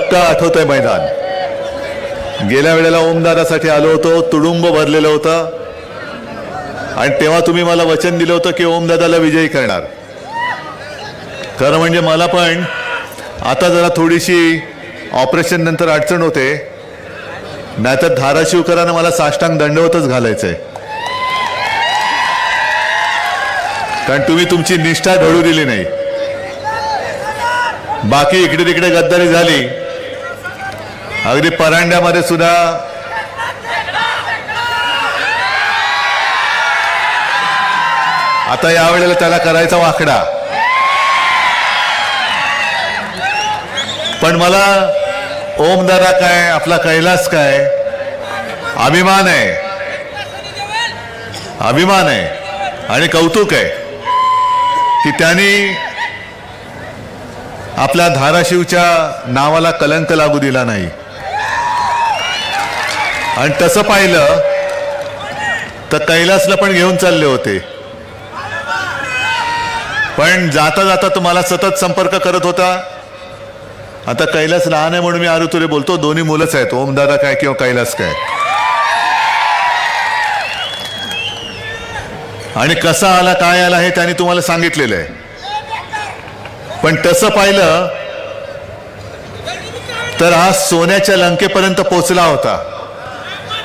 चक्क आठवतंय मैदान. गेल्या वेळेला ओमदादासाठी आलो होतो तुडुंब भरलेलं होतं. आणि तेव्हा तुम्ही मला वचन दिलं होतं की ओमदादाला विजयी करणार. खरं म्हणजे मला पण आता जरा थोडीशी ऑपरेशन नंतर अडचण होते. नाहीतर धाराशिवकरांना मला साष्टांग दंडवतच घालायचंय. कारण तुम्ही तुमची निष्ठा ढळू दिली नाही. बाकी इकडे तिकडे गद्दारी झाली. अगदी परांड्यामध्ये सुद्धा आता यावेळेला त्याला करायचा वाकडा. पण मला ओमदादा काय आपला कैलास काय अभिमान आहे. अभिमान आहे आणि कौतुक आहे की त्यांनी आपल्या धाराशिवच्या नावाला कलंक लागू दिला नाही. आणि तसं पाहिलं तर कैलासला पण घेऊन चालले होते. पण जाता जाता तुम्हाला सतत संपर्क करत होता. आता कैलास लहान आहे म्हणून मी आरुतुरे बोलतो दोन्ही मुलंच आहेत. ओमदादा काय किंवा कैलास काय. आणि कसा आला काय आला हे त्यांनी तुम्हाला सांगितलेलं आहे. पण तसं पाहिलं तर हा सोन्याच्या लंकेपर्यंत पोचला होता.